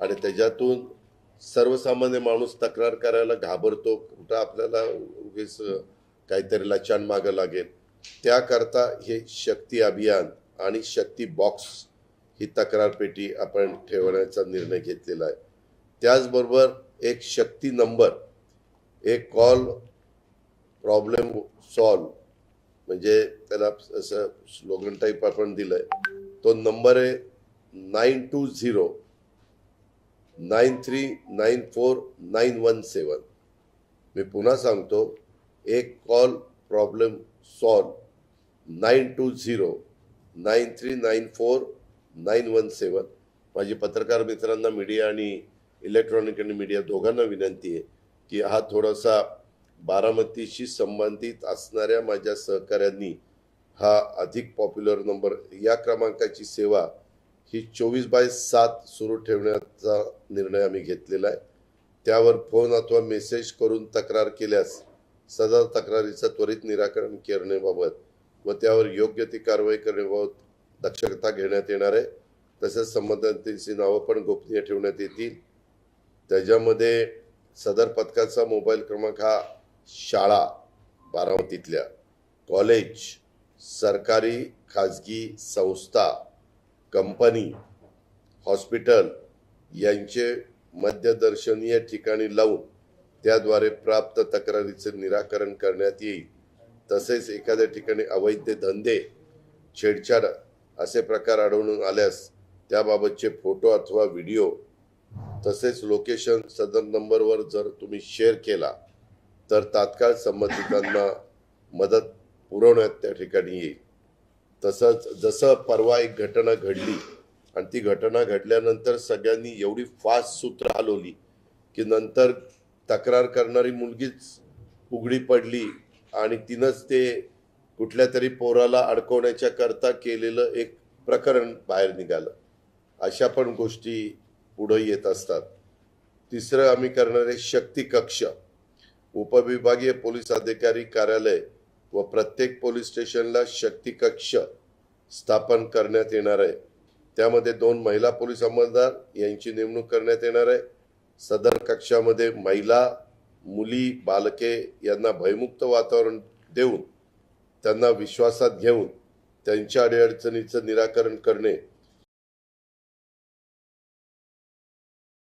आणि त्याच्यातून सर्वसामान्य माणूस तक्रार करायला घाबरतो. कुठं आपल्याला उगीच काहीतरी लचान मागं लागेल. त्याकरता हे शक्ती अभियान आणि शक्ती बॉक्स ही तक्रार पेटी आपण ठेवण्याचा निर्णय घेतलेला आहे. त्याचबरोबर एक शक्ती नंबर एक कॉल प्रॉब्लेम सॉल्व म्हणजे त्याला असं स्लोगन टाईप आपण आहे तो नंबर आहे nine two zero nine three nine four nine one seven मी पुन्हा सांगतो एक call problem solve nine two zero nine three nine four nine one seven माझी पत्रकार मित्रांना मीडिया आणि इलेक्ट्रॉनिक आणि मीडिया दोघांना विनंती आहे की हा थोडासा बारामतीशी संबंधित असणाऱ्या माझ्या सहकाऱ्यांनी हा अधिक पॉप्युलर नंबर या क्रमांकाची सेवा ही चोवीस बाय सात सुरू ठेवण्याचा निर्णय आम्ही घेतलेला आहे. त्यावर फोन अथवा मेसेज करून तक्रार केल्यास सदर तक्रारीचं त्वरित निराकरण करण्याबाबत व त्यावर योग्य ती कारवाई करण्याबाबत दक्षता घेण्यात येणार आहे. तसेच संबंधितांची नावं पण गोपनीय ठेवण्यात येतील. त्याच्यामध्ये सदर पथकाचा मोबाईल क्रमांक हा शाळा बारामतीतल्या कॉलेज सरकारी खाजगी संस्था कंपनी हॉस्पिटल यांचे मध्यदर्शनीय ठिकाणी लावून त्याद्वारे प्राप्त तक्रारीचे निराकरण करण्यात येईल. तसेच एखाद्या ठिकाणी अवैध धंदे छेडछाड असे प्रकार आढळून आल्यास त्याबाबतचे फोटो अथवा व्हिडिओ तसेच लोकेशन सदर नंबरवर जर तुम्ही शेअर केला तर तात्काळ संबंधितांना मदत पुरवण्यात त्या ठिकाणी येईल. तसंच जसं परवा एक घटना घडली आणि ती घटना घडल्यानंतर सगळ्यांनी एवढी फास्ट सूत्र हलवली की नंतर तक्रार करणारी मुलगीच उघडी पडली आणि तिनंच ते कुठल्या तरी पोराला अडकवण्याच्या करता केलेलं एक प्रकरण बाहेर निघालं. अशा पण गोष्टी पुढं येत असतात. तिसरं आम्ही करणारे शक्ती कक्ष. उपविभागीय पोलीस अधिकारी कार्यालय व प्रत्येक पोलीस स्टेशनला शक्ती कक्ष स्थापन करण्यात येणार आहे. त्यामध्ये दोन महिला पोलीस अंमलदार यांची नेमणूक करण्यात येणार आहे. सदर कक्षामध्ये महिला मुली बालके यांना भयमुक्त वातावरण देऊन त्यांना विश्वासात घेऊन त्यांच्या अडीअडचणीचं निराकरण करणे